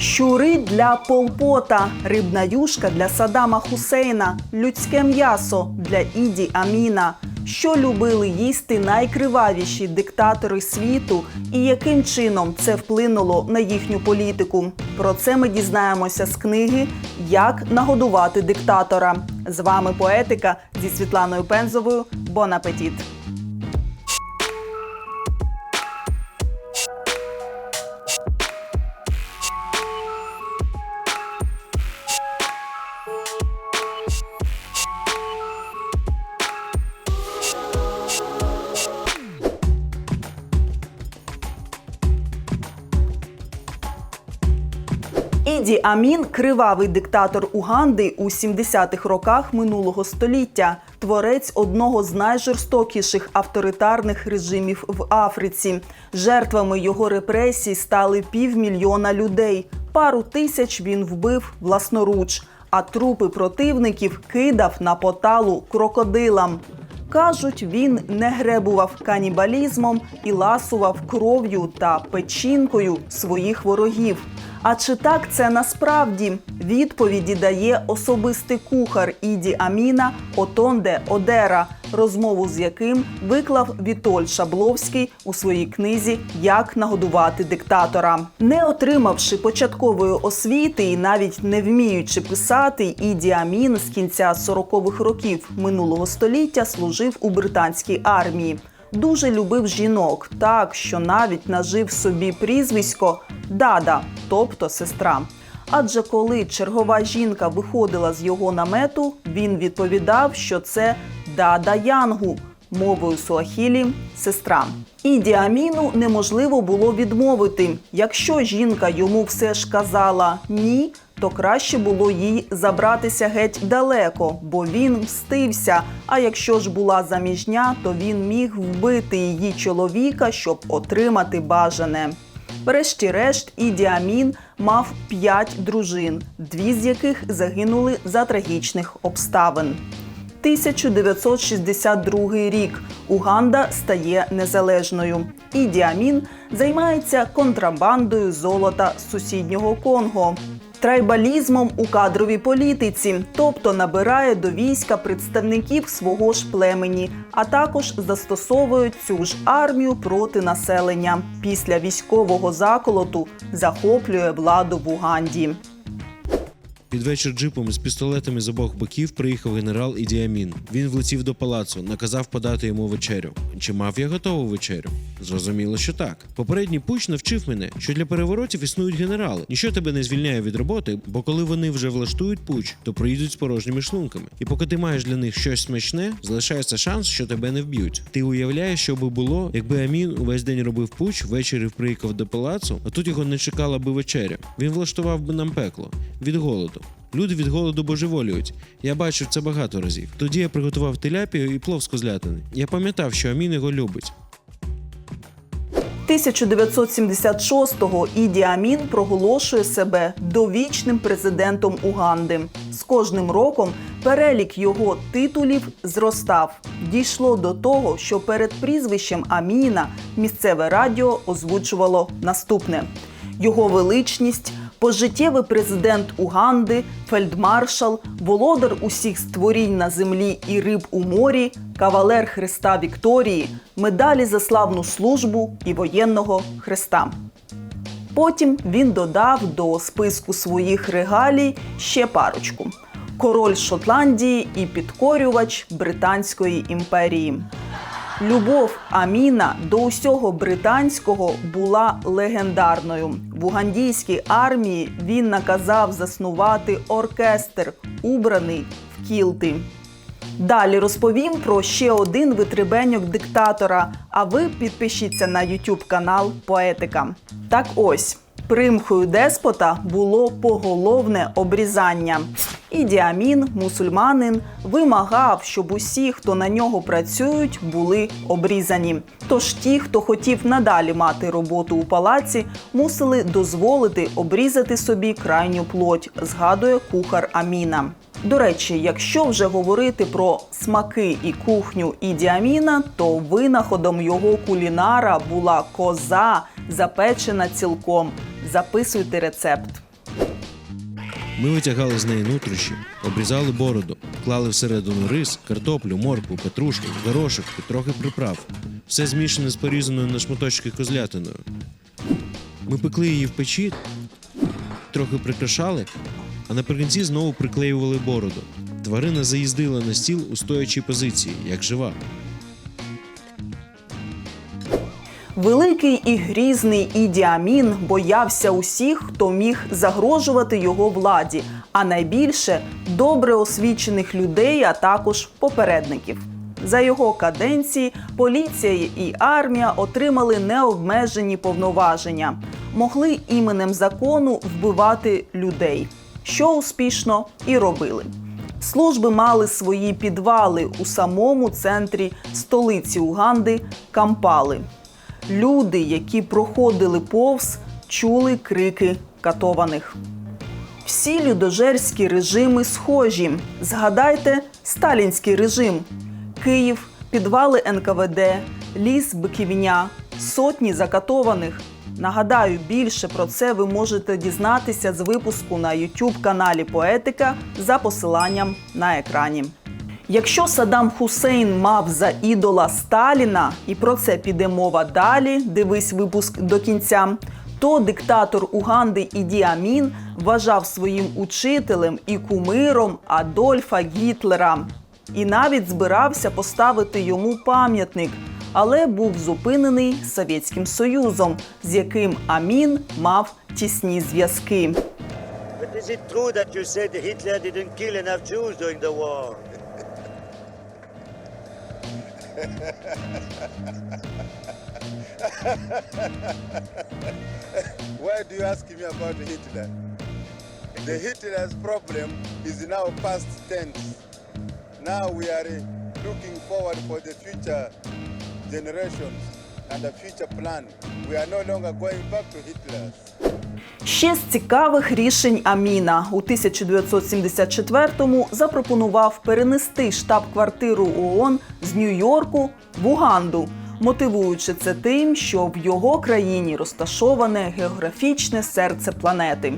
Щури для полпота, рибна юшка для Саддама Хусейна, людське м'ясо для Іді Аміна. Що любили їсти найкривавіші диктатори світу, і яким чином це вплинуло на їхню політику? Про це ми дізнаємося з книги Як нагодувати диктатора. З вами поетика зі Світланою Пензовою. Бон апетіт! Іді Амін кривавий диктатор Уганди у 70-х роках минулого століття, творець одного з найжорстокіших авторитарних режимів в Африці. Жертвами його репресій стали півмільйона людей. Пару тисяч він вбив власноруч, а трупи противників кидав на поталу крокодилам. Кажуть, він не гребував канібалізмом і ласував кров'ю та печінкою своїх ворогів. А чи так це насправді? Відповіді дає особистий кухар Іді Аміна Отонде Одера, розмову з яким виклав Вітоль Шабловський у своїй книзі Як нагодувати диктатора. Не отримавши початкової освіти і навіть не вміючи писати, Іді Амін з кінця 40-х років минулого століття служив у британській армії. Дуже любив жінок, так що навіть нажив собі прізвисько Дада, тобто сестра. Адже коли чергова жінка виходила з його намету, він відповідав, що це Дада Янгу, мовою суахілі сестра. І Діаміну неможливо було відмовити. Якщо жінка йому все ж казала ні, то краще було їй забратися геть далеко, бо він мстився. А якщо ж була заміжня, то він міг вбити її чоловіка, щоб отримати бажане. Врешті-решт, Іді Амін мав п'ять дружин, дві з яких загинули за трагічних обставин. 1962 рік Уганда стає незалежною. Іді Амін займається контрабандою золота сусіднього Конго. Трайбалізмом у кадровій політиці, тобто набирає до війська представників свого ж племені, а також застосовує цю ж армію проти населення. Після військового заколоту захоплює владу в Уганді. Під вечір джипом з пістолетами з обох боків приїхав генерал Ідіамін. Він влетів до палацу, наказав подати йому вечерю. Чи мав я готову вечерю? Зрозуміло, що так. Попередній пуч навчив мене, що для переворотів існують генерали. Ніщо тебе не звільняє від роботи, бо коли вони вже влаштують пуч, то приїдуть з порожніми шлунками. І поки ти маєш для них щось смачне, залишається шанс, що тебе не вб'ють. Ти уявляєш, що би було, якби Амін увесь день робив пуч, ввечері приїхав до палацу, а тут його не чекала би вечеря. Він влаштував би нам пекло від голоду. Люди від голоду божеволюють. Я бачив це багато разів. Тоді я приготував теляпію і плов з козлятини. Я пам'ятав, що Амін його любить. 1976-го Іді Амін проголошує себе довічним президентом Уганди. З кожним роком перелік його титулів зростав. Дійшло до того, що перед прізвищем Аміна місцеве радіо озвучувало наступне: його величність. Пожиттєвий президент Уганди, фельдмаршал, володар усіх створінь на землі і риб у морі, кавалер Христа Вікторії, медалі за славну службу і воєнного хреста. Потім він додав до списку своїх регалій ще парочку: король Шотландії і підкорювач Британської імперії. Любов Аміна до усього британського була легендарною. В угандійській армії він наказав заснувати оркестр, убраний в кілти. Далі розповім про ще один витребеньок диктатора. А ви підпишіться на YouTube канал Поетика. Так ось. Примхою деспота було поголовне обрізання. Іді Амін, мусульманин, вимагав, щоб усі, хто на нього працюють, були обрізані. Тож ті, хто хотів надалі мати роботу у палаці, мусили дозволити обрізати собі крайню плоть, згадує кухар Аміна. До речі, якщо вже говорити про смаки і кухню Іді Аміна, то винаходом його кулінара була коза, запечена цілком. Записуйте рецепт. Ми витягали з неї нутрощі, обрізали бороду, клали всередину рис, картоплю, моркву, петрушку, горошок і трохи приправ. Все змішане з порізаною на шматочки козлятиною. Ми пекли її в печі, трохи прикрашали, а наприкінці знову приклеювали бороду. Тварина заїздила на стіл у стоячій позиції, як жива. Великий і грізний Іді Амін боявся усіх, хто міг загрожувати його владі, а найбільше добре освічених людей, а також попередників. За його каденції поліція і армія отримали необмежені повноваження, могли іменем закону вбивати людей, що успішно і робили. Служби мали свої підвали у самому центрі столиці Уганди Кампали. Люди, які проходили повз, чули крики катованих. Всі людожерські режими схожі. Згадайте сталінський режим: Київ, підвали НКВД, ліс Биківня, сотні закатованих. Нагадаю, більше про це ви можете дізнатися з випуску на youtube каналі Поетика за посиланням на екрані. Якщо Саддам Хусейн мав за ідола Сталіна, і про це піде мова далі, дивись випуск до кінця, то диктатор Уганди Іді Амін вважав своїм учителем і кумиром Адольфа Гітлера. І навіть збирався поставити йому пам'ятник, але був зупинений Совєтським Союзом, з яким Амін мав тісні зв'язки. But is it true that you said Hitler didn't kill enough Jews during the war? Why do you ask me about Hitler? The Hitler's problem is now past tense. Now we are uh, looking forward for the future generations and the future plan. We are no longer going back to Hitler's. Ще з цікавих рішень Аміна у 1974-му запропонував перенести штаб-квартиру ООН з Нью-Йорку в Уганду, мотивуючи це тим, що в його країні розташоване географічне серце планети.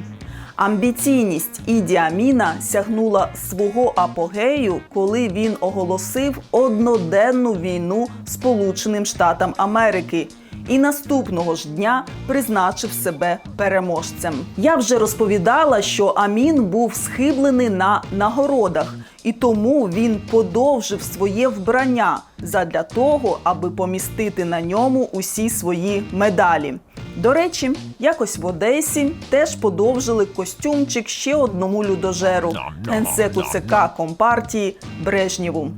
Амбіційність Іді Аміна сягнула свого апогею, коли він оголосив одноденну війну Сполученим Штатам Америки і наступного ж дня призначив себе переможцем. Я вже розповідала, що Амін був схиблений на нагородах, і тому він подовжив своє вбрання задля того, аби помістити на ньому усі свої медалі. До речі, якось в Одесі теж подовжили костюмчик ще одному людожеру генсеку ЦК Компартії Брежнєву.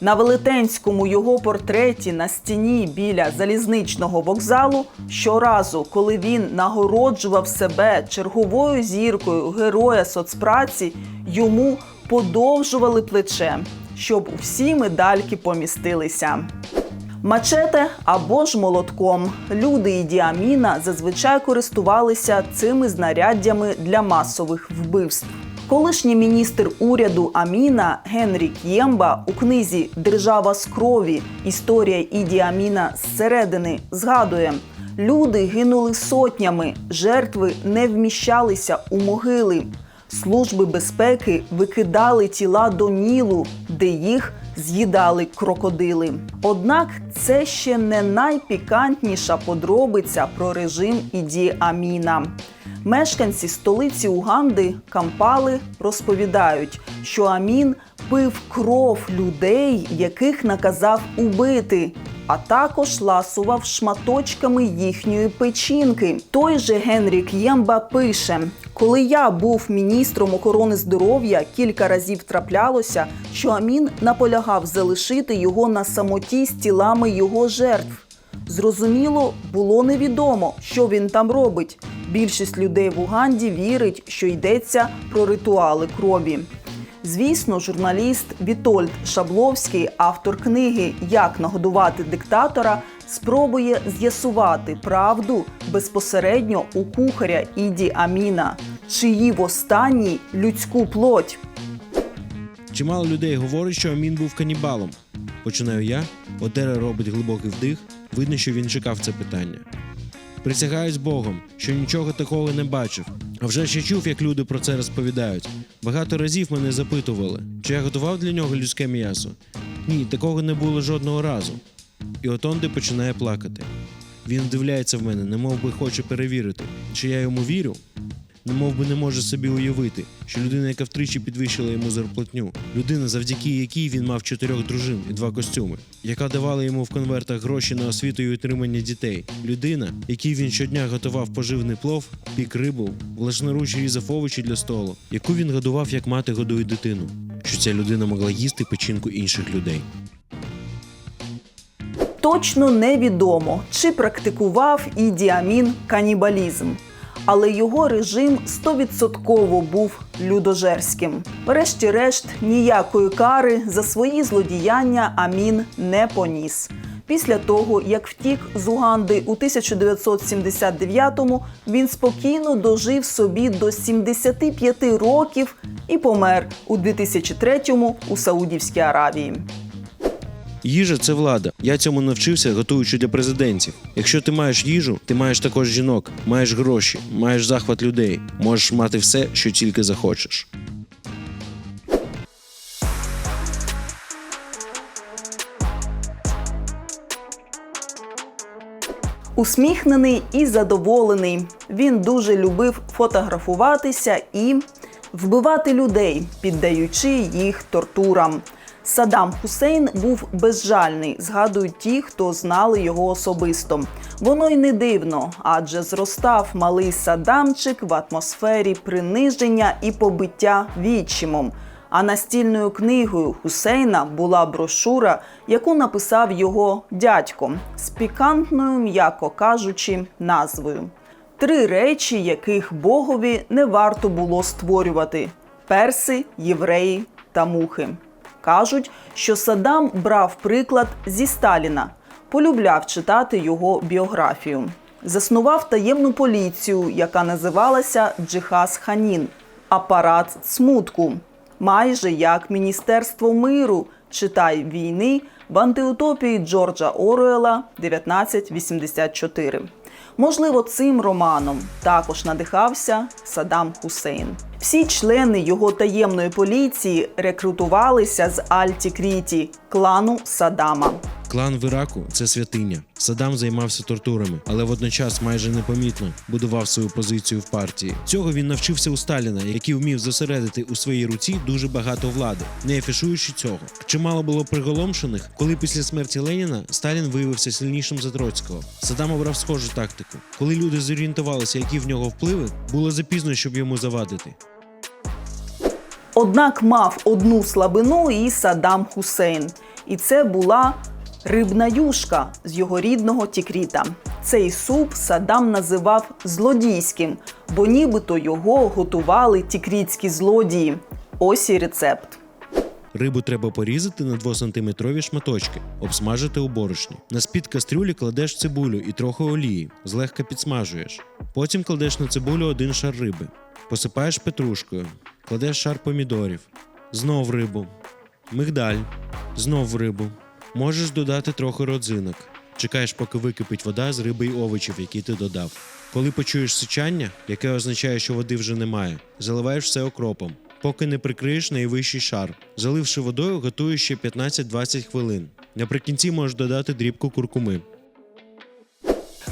На велетенському його портреті на стіні біля залізничного вокзалу щоразу, коли він нагороджував себе черговою зіркою героя соцпраці, йому подовжували плече, щоб усі медальки помістилися. Мачете або ж молотком. Люди Іді Аміна зазвичай користувалися цими знаряддями для масових вбивств. Колишній міністр уряду Аміна Генрі К'ємба у книзі Держава з крові. Історія Іді Аміна зсередини згадує. Люди гинули сотнями, жертви не вміщалися у могили. Служби безпеки викидали тіла до Нілу, де їх з'їдали крокодили. Однак це ще не найпікантніша подробиця про режим Іді Аміна. Мешканці столиці Уганди Кампали розповідають, що Амін пив кров людей, яких наказав убити, а також ласував шматочками їхньої печінки. Той же Генрі К'ємба пише: коли я був міністром охорони здоров'я, кілька разів траплялося, що Амін наполягав залишити його на самоті з тілами його жертв. Зрозуміло, було невідомо, що він там робить. Більшість людей в Уганді вірить, що йдеться про ритуали крові. Звісно, журналіст Вітольд Шабловський, автор книги Як нагодувати диктатора, спробує з'ясувати правду безпосередньо у кухаря Іді Аміна, чи їв останній людську плоть. Чимало людей говорить, що Амін був канібалом. Починаю я, Отера робить глибокий вдих, видно, що він чекав це питання. Присягаюсь Богом, що нічого такого не бачив, А вже ще чув, як люди про це розповідають. Багато разів мене запитували, чи я готував для нього людське м'ясо. Ні, такого не було жодного разу. І отонди починає плакати. Він вдивляється в мене, немов би хоче перевірити, чи я йому вірю. Немов би не може собі уявити, що людина, яка втричі підвищила йому зарплатню, людина, завдяки якій він мав чотирьох дружин і два костюми, яка давала йому в конвертах гроші на освіту і утримання дітей, людина, якій він щодня готував поживний плов, пік рибу, власноруч різав овочі для столу, яку він годував, як мати годує дитину, що ця людина могла їсти печінку інших людей. Точно невідомо, чи практикував Іді Амін канібалізм, але його режим стовідсотково був людожерським. Врешті-решт, ніякої кари за свої злодіяння Амін не поніс. Після того, як втік з Уганди у 1979-му, він спокійно дожив собі до 75 років і помер у 2003-му у Саудівській Аравії. Їжа це влада. Я цьому навчився, готуючи для президентів. Якщо ти маєш їжу, ти маєш також жінок, маєш гроші, маєш захват людей, можеш мати все, що тільки захочеш. Усміхнений і задоволений. Він дуже любив фотографуватися і вбивати людей, піддаючи їх тортурам. Саддам Хусейн був безжальний, згадують ті, хто знали його особисто. Воно й не дивно, адже зростав малий Саддамчик в атмосфері приниження і побиття відчимом. А настільною книгою Хусейна була брошура, яку написав його дядько з пікантною, м'яко кажучи, назвою. Три речі, яких Богові не варто було створювати: перси, євреї та мухи. Кажуть, що Саддам брав приклад зі Сталіна, полюбляв читати його біографію. Заснував таємну поліцію, яка називалася Джихаз Ханін апарат смутку, майже як Міністерство миру, читай війни в антиутопії Джорджа Оруела 1984. Можливо, цим романом також надихався Саддам Хусейн. Всі члени його таємної поліції рекрутувалися з Алті-Кріті, клану Саддама. Клан в Іраку це святиня. Саддам займався тортурами, але водночас майже непомітно будував свою позицію в партії. Цього він навчився у Сталіна, який вмів зосередити у своїй руці дуже багато влади, не афішуючи цього. Чимало було приголомшених, коли після смерті Леніна Сталін виявився сильнішим за Троцького. Саддам обрав схожу тактику. Коли люди зорієнтувалися, які в нього впливи, було запізно, щоб йому завадити. Однак мав одну слабину і Саддам Хусейн. І це була рибна юшка з його рідного Тікріта. Цей суп Саддам називав злодійським, бо нібито його готували тікрітські злодії. Ось і рецепт. Рибу треба порізати на 2-сантиметрові шматочки, обсмажити у борошні. На спід кастрюлі кладеш цибулю і трохи олії, злегка підсмажуєш. Потім кладеш на цибулю один шар риби, посипаєш петрушкою, кладеш шар помідорів, знов рибу, мигдаль, знов рибу. Можеш додати трохи родзинок. Чекаєш, поки википить вода з риби й овочів, які ти додав. Коли почуєш сичання, яке означає, що води вже немає, заливаєш все окропом. Поки не прикриєш найвищий шар. Заливши водою, готуєш ще 15-20 хвилин. Наприкінці можеш додати дрібку куркуми.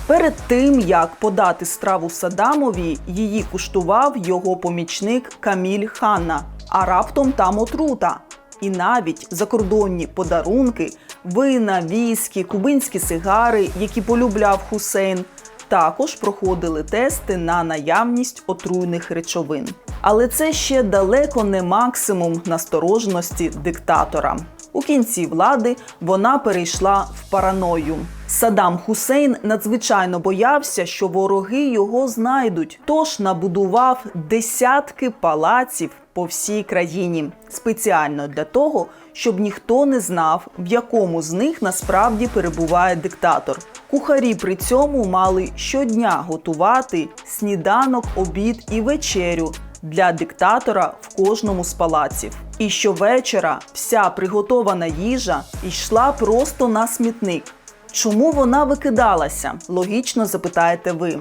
Перед тим як подати страву Садамові, її куштував його помічник Каміль Ханна, а раптом там отрута. І навіть закордонні подарунки, вина, віскі, кубинські сигари, які полюбляв Хусейн, також проходили тести на наявність отруйних речовин. Але це ще далеко не максимум настороженості диктатора. У кінці влади вона перейшла в параною. Саддам Хусейн надзвичайно боявся, що вороги його знайдуть, тож набудував десятки палаців по всій країні спеціально для того, щоб ніхто не знав, в якому з них насправді перебуває диктатор. Кухарі при цьому мали щодня готувати сніданок, обід і вечерю для диктатора в кожному з палаців. І щовечора вся приготована їжа йшла просто на смітник. Чому вона викидалася? Логічно запитаєте ви.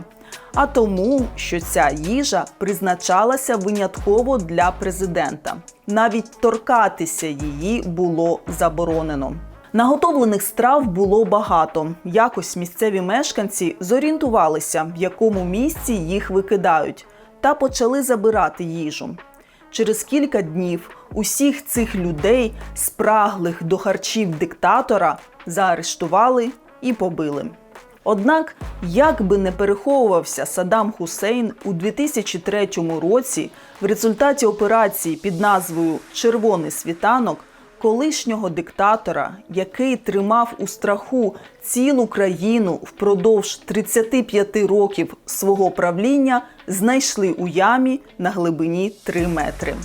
а тому, що ця їжа призначалася винятково для президента. Навіть торкатися її було заборонено. Наготовлених страв було багато. Якось місцеві мешканці зорієнтувалися, в якому місці їх викидають, та почали забирати їжу. Через кілька днів усіх цих людей, спраглих до харчів диктатора, заарештували і побили. Однак, як би не переховувався Саддам Хусейн у 2003 році в результаті операції під назвою Червоний світанок, колишнього диктатора, який тримав у страху цілу країну впродовж 35 років свого правління, знайшли у ямі на глибині 3 метри.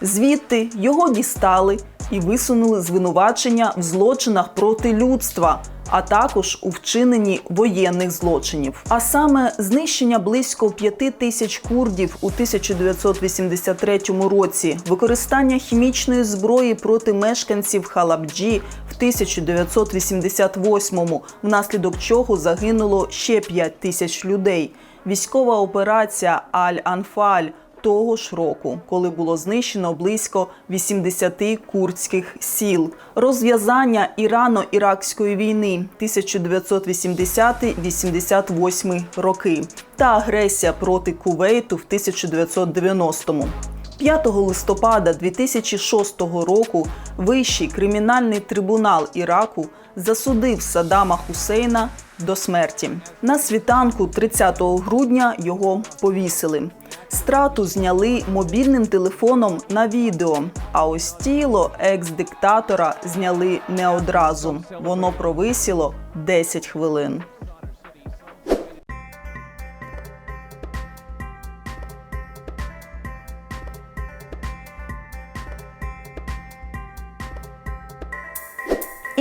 Звідти його дістали і висунули звинувачення в злочинах проти людства, а також у вчиненні воєнних злочинів. А саме знищення близько п'яти тисяч курдів у 1983 році, використання хімічної зброї проти мешканців Халабджі в 1988, внаслідок чого загинуло ще 5 тисяч людей. Військова операція Аль-Анфаль того ж року, коли було знищено близько 80 курдських сіл, розв'язання Ірано-Іракської війни 1980-88 роки та агресія проти Кувейту в 1990-му. 5 листопада 2006 року Вищий кримінальний трибунал Іраку засудив Саддама Хусейна до смерті. На світанку 30 грудня його повісили. Страту зняли мобільним телефоном на відео. А ось тіло екс-диктатора зняли не одразу. Воно провисіло 10 хвилин.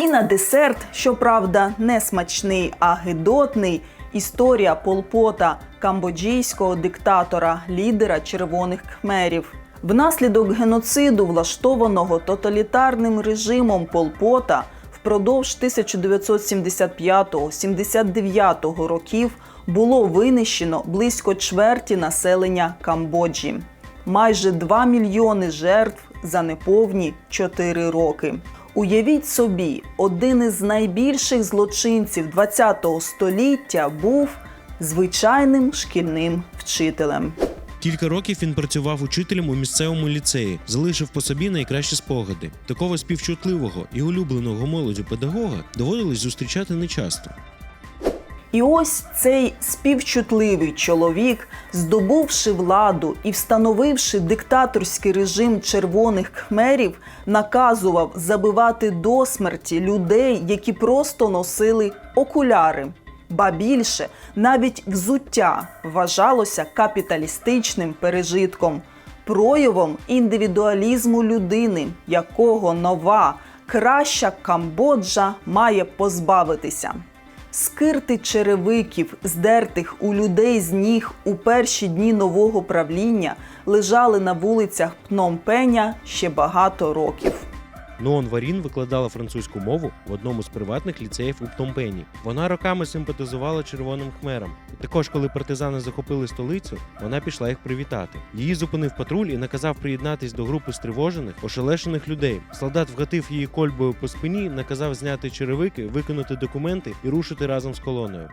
І на десерт, щоправда, не смачний, а гидотний. Історія Полпота, камбоджійського диктатора, лідера червоних кхмерів. Внаслідок геноциду, влаштованого тоталітарним режимом Полпота, впродовж 1975-79 років було винищено близько чверті населення Камбоджі. Майже 2 мільйони жертв за неповні 4 роки. Уявіть собі, один із найбільших злочинців ХХ століття був звичайним шкільним вчителем. Кілька років він працював учителем у місцевому ліцеї, залишив по собі найкращі спогади. Такого співчутливого і улюбленого молоддю педагога доводилось зустрічати нечасто. І ось цей співчутливий чоловік, здобувши владу і встановивши диктаторський режим червоних кхмерів, наказував забивати до смерті людей, які просто носили окуляри. Ба більше, навіть взуття вважалося капіталістичним пережитком, проявом індивідуалізму людини, якого нова, краща Камбоджа має позбавитися. Скирти черевиків, здертих у людей з ніг у перші дні нового правління, лежали на вулицях Пномпеня ще багато років. Ноон Варін викладала французьку мову в одному з приватних ліцеїв у Пномпені. Вона роками симпатизувала червоним хмерам. І також, коли партизани захопили столицю, вона пішла їх привітати. Її зупинив патруль і наказав приєднатись до групи стривожених, ошелешених людей. Солдат вгатив її кольбою по спині, наказав зняти черевики, виконати документи і рушити разом з колоною.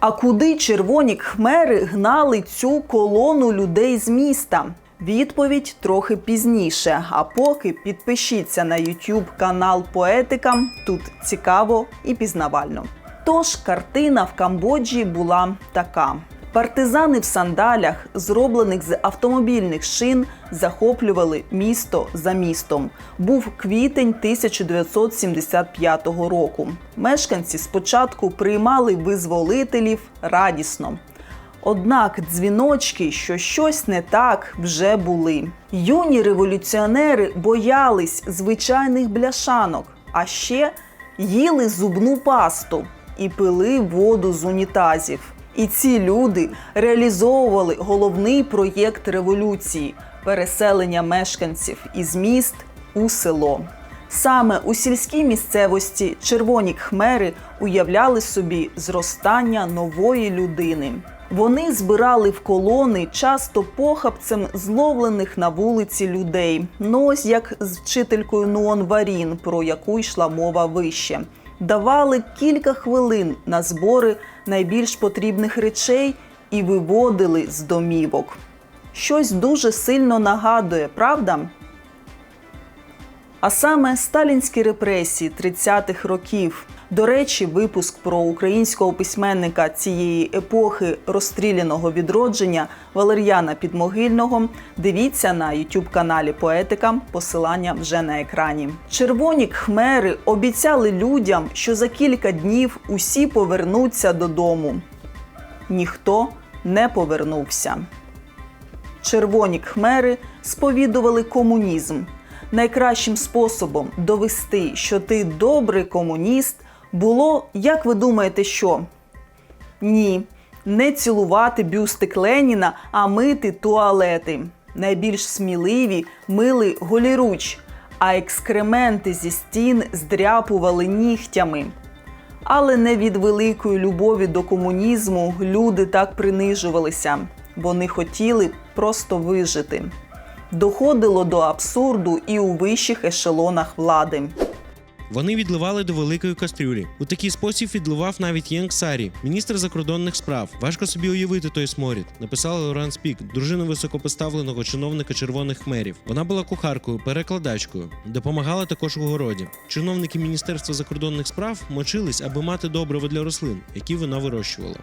А куди червоні кхмери гнали цю колону людей з міста? Відповідь трохи пізніше. А поки підпишіться на YouTube канал Поетика. Тут цікаво і пізнавально. Тож картина в Камбоджі була така. Партизани в сандалях, зроблених з автомобільних шин, захоплювали місто за містом. Був квітень 1975 року. Мешканці спочатку приймали визволителів радісно. Однак дзвіночки, що щось не так, вже були. Юні революціонери боялись звичайних бляшанок, а ще їли зубну пасту і пили воду з унітазів. І ці люди реалізовували головний проєкт революції переселення мешканців із міст у село. Саме у сільській місцевості червоні кхмери уявляли собі зростання нової людини. Вони збирали в колони часто похабцем зловлених на вулиці людей. Ну ось як з вчителькою Нуон Варін, про яку йшла мова вище. Давали кілька хвилин на збори найбільш потрібних речей і виводили з домівок. Щось дуже сильно нагадує, правда? А саме сталінські репресії 30-х років. До речі, випуск про українського письменника цієї епохи розстріляного відродження Валер'яна Підмогильного. Дивіться на youtube каналі Поетика. Посилання вже на екрані. Червоні кхмери обіцяли людям, що за кілька днів усі повернуться додому. Ніхто не повернувся. Червоні кхмери сповідували комунізм. Найкращим способом довести, що ти добрий комуніст, було, як ви думаєте, що? Ні, не цілувати бюстик Леніна, а мити туалети. Найбільш сміливі мили голіруч, а екскременти зі стін здряпували нігтями. Але не від великої любові до комунізму люди так принижувалися. Вони хотіли просто вижити. Доходило до абсурду і у вищих ешелонах влади. Вони відливали до великої кастрюлі. У такий спосіб відливав навіть Єнг Сарі, міністр закордонних справ. Важко собі уявити той сморід. Написала Лоран Спік, дружина високопоставленого чиновника червоних хмерів. Вона була кухаркою, перекладачкою, допомагала також у городі. Чиновники міністерства закордонних справ мочились, аби мати добриво для рослин, які вона вирощувала.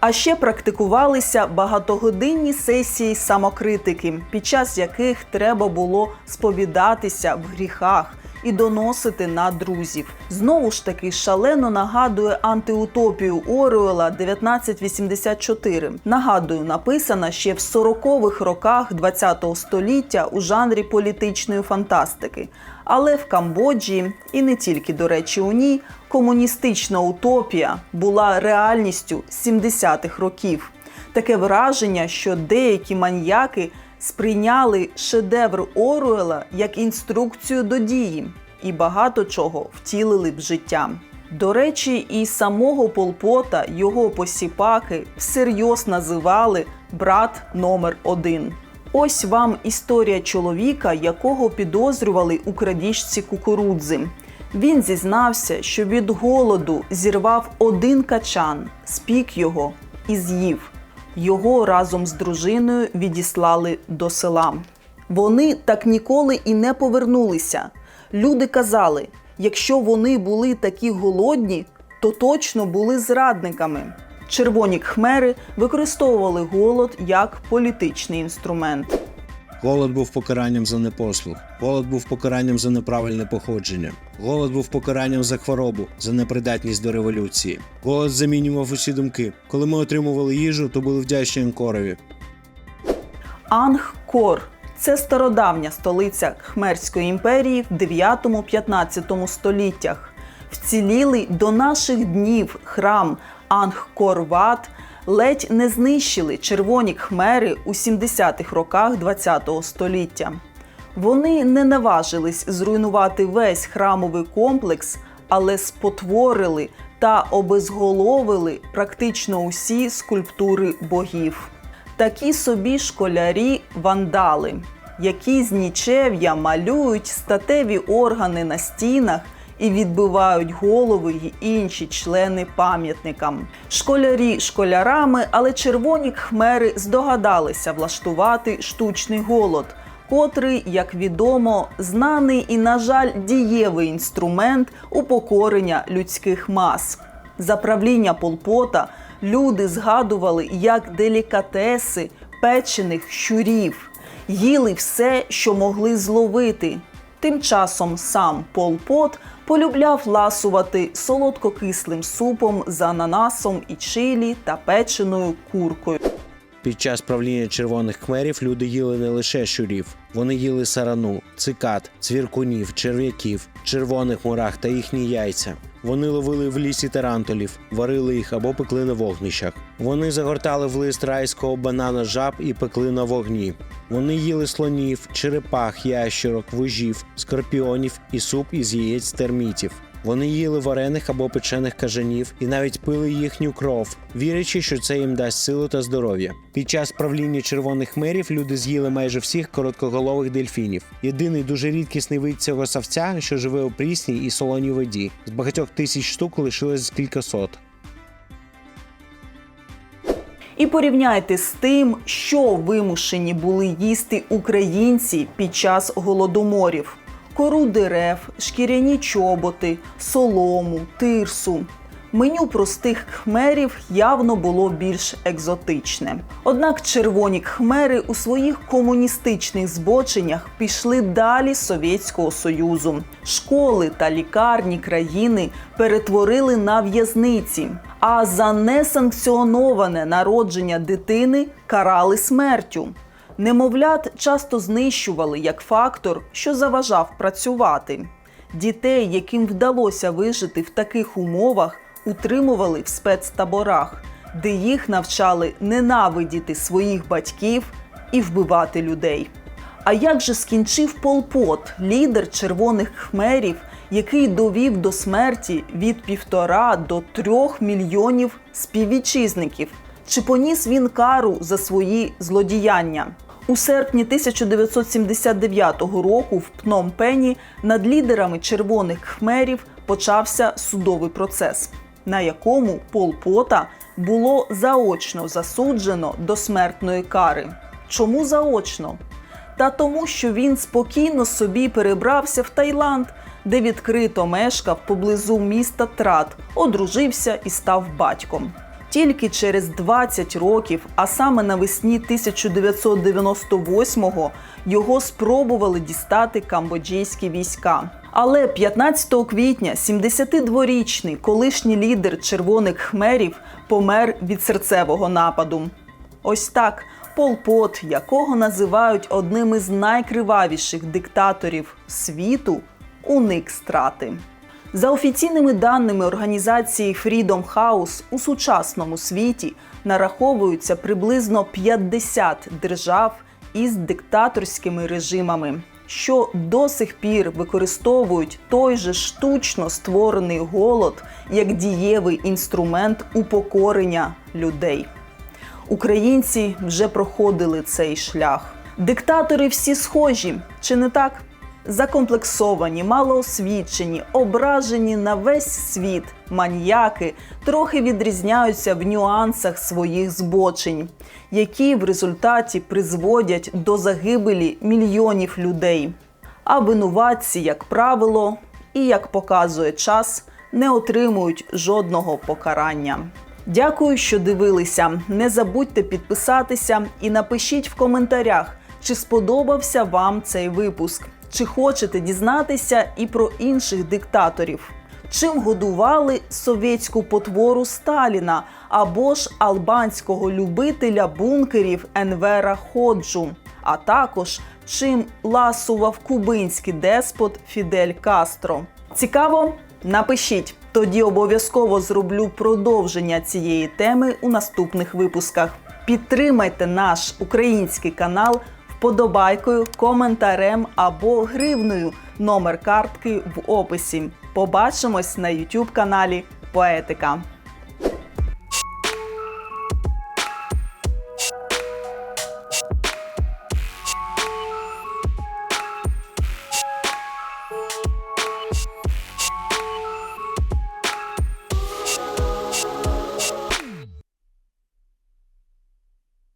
А ще практикувалися багатогодинні сесії самокритики, під час яких треба було сповідатися в гріхах і доносити на друзів. Знову ж таки шалено нагадує антиутопію Оруела 1984. Нагадую, написана ще в 40-х роках ХХ століття у жанрі політичної фантастики. Але в Камбоджі, і не тільки, до речі, у ній, комуністична утопія була реальністю 70-х років. Таке враження, що деякі маньяки сприйняли шедевр Оруела як інструкцію до дії і багато чого втілили в життя. До речі, і самого Полпота його посіпаки всерйоз називали брат номер один. Ось вам історія чоловіка, якого підозрювали у крадіжці кукурудзи. Він зізнався, що від голоду зірвав один качан, спік його і з'їв. Його разом з дружиною відіслали до села. Вони так ніколи і не повернулися. Люди казали, якщо вони були такі голодні, то точно були зрадниками. Червоні кхмери використовували голод як політичний інструмент. Голод був покаранням за непослух. Голод був покаранням за неправильне походження. Голод був покаранням за хворобу, за непридатність до революції. Голод замінював усі думки. Коли ми отримували їжу, то були вдячні Анкорові. Ангкор це стародавня столиця Хмерської імперії в 9-15 століттях. Вцілілий до наших днів храм Ангкор-Ват ледь не знищили червоні хмери у 70-х роках ХХ століття. Вони не наважились зруйнувати весь храмовий комплекс, але спотворили та обезголовили практично усі скульптури богів. Такі собі школярі вандали, які з нічев'я малюють статеві органи на стінах і відбивають голови й інші члени пам'ятникам. Школярі школярами, але червоні хмери здогадалися влаштувати штучний голод, котрий, як відомо, знаний і, на жаль, дієвий інструмент упокорення людських мас. За правління Полпота люди згадували як делікатеси печених щурів, їли все, що могли зловити. Тим часом сам Пол Пот полюбляв ласувати солодкокислим супом з ананасом і чилі та печеною куркою. Під час правління червоних хмерів люди їли не лише щурів, вони їли сарану, цикад, цвіркунів, черв'яків, червоних мурах та їхні яйця. Вони ловили в лісі тарантулів, варили їх або пекли на вогнищах. Вони загортали в лист райського банана жаб і пекли на вогні. Вони їли слонів, черепах, ящерок, вужів, скорпіонів і суп із яєць термітів. Вони їли варених або печених кажанів і навіть пили їхню кров, вірячи, що це їм дасть силу та здоров'я. Під час правління червоних мерів люди з'їли майже всіх короткоголових дельфінів. Єдиний дуже рідкісний вид цього савця, що живе у прісній і солоній воді. З багатьох тисяч штук лишилось кількасот. І порівняйте з тим, що вимушені були їсти українці під час голодоморів: кору дерев, шкіряні чоботи, солому, тирсу. Меню простих кхмерів явно було більш екзотичне. Однак червоні кхмери у своїх комуністичних збоченнях пішли далі Совєтського Союзу. Школи та лікарні країни перетворили на в'язниці, а за несанкціоноване народження дитини карали смертю. Немовлят часто знищували як фактор, що заважав працювати. Дітей, яким вдалося вижити в таких умовах, утримували в спецтаборах, де їх навчали ненавидіти своїх батьків і вбивати людей. А як же скінчив Пол Пот, лідер червоних хмерів, який довів до смерті від півтора до трьох мільйонів співвітчизників? Чи поніс він кару за свої злодіяння? У серпні 1979 року в Пномпені над лідерами червоних хмерів почався судовий процес, на якому Пол Пота було заочно засуджено до смертної кари. Чому заочно? Та тому, що він спокійно собі перебрався в Таїланд, де відкрито мешкав поблизу міста Трат, одружився і став батьком. Тільки через 20 років, а саме навесні 1998-го, його спробували дістати камбоджійські війська. Але 15 квітня 72-річний колишній лідер червоних хмерів помер від серцевого нападу. Ось так Пол Пот, якого називають одним із найкривавіших диктаторів світу, уник страти. За офіційними даними організації Freedom House у сучасному світі нараховуються приблизно 50 держав із диктаторськими режимами, що до сих пір використовують той же штучно створений голод як дієвий інструмент упокорення людей. Українці вже проходили цей шлях. Диктатори всі схожі, чи не так? Закомплексовані, малоосвічені, ображені на весь світ, маньяки трохи відрізняються в нюансах своїх збочень, які в результаті призводять до загибелі мільйонів людей. А винуватці, як правило, і як показує час, не отримують жодного покарання. Дякую, що дивилися. Не забудьте підписатися і напишіть в коментарях, чи сподобався вам цей випуск, чи хочете дізнатися і про інших диктаторів. Чим годували совєтську потвору Сталіна або ж албанського любителя бункерів Енвера Ходжу, а також чим ласував кубинський деспот Фідель Кастро. Цікаво? Напишіть, тоді обов'язково зроблю продовження цієї теми у наступних випусках. Підтримайте наш український канал вподобайкою, коментарем або гривною. Номер картки в описі. Побачимось на YouTube каналі Поетика.